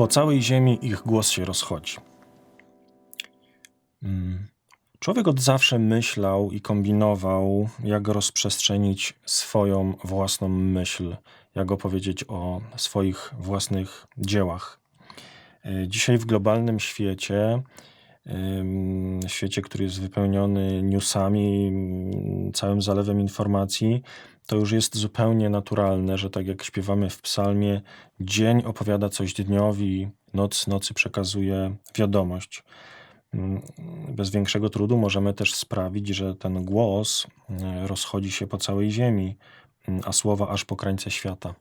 Po całej ziemi ich głos się rozchodzi. Mm. Człowiek od zawsze myślał i kombinował, jak rozprzestrzenić swoją własną myśl, jak opowiedzieć o swoich własnych dziełach. Y, Dzisiaj w globalnym świecie, świecie, który jest wypełniony newsami, całym zalewem informacji, to już jest zupełnie naturalne, że tak jak śpiewamy w psalmie, dzień opowiada coś dniowi, noc nocy przekazuje wiadomość. Bez większego trudu możemy też sprawić, że ten głos y, rozchodzi się po całej ziemi, a słowa aż po krańce świata.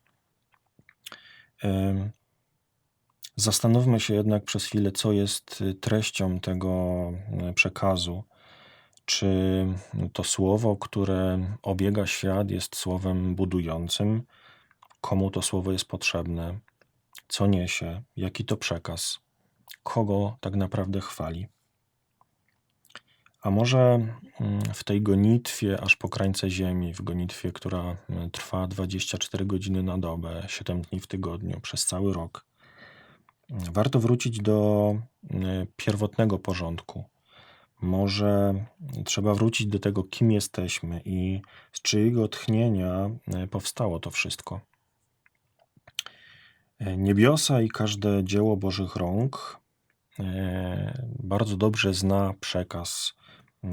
Zastanówmy się jednak przez chwilę, co jest y, treścią tego y, przekazu. Czy to słowo, które obiega świat, jest słowem budującym? Komu to słowo jest potrzebne? Co niesie? Jaki to przekaz? Kogo tak naprawdę chwali? A może mm, w tej gonitwie aż po krańce ziemi, w gonitwie, która y, trwa 24 godziny na dobę, 7 dni w tygodniu, przez cały rok, warto wrócić do y, pierwotnego porządku. Może trzeba wrócić do tego, kim jesteśmy i z czyjego tchnienia y, powstało to wszystko. Y, Niebiosa i każde dzieło Bożych rąk bardzo dobrze zna przekaz,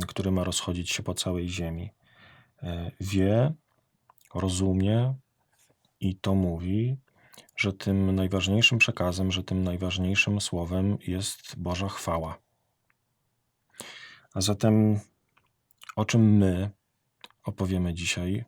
który ma rozchodzić się po całej ziemi. Wie, rozumie i to mówi, że tym najważniejszym przekazem, że tym najważniejszym słowem jest Boża chwała. A zatem o czym my opowiemy dzisiaj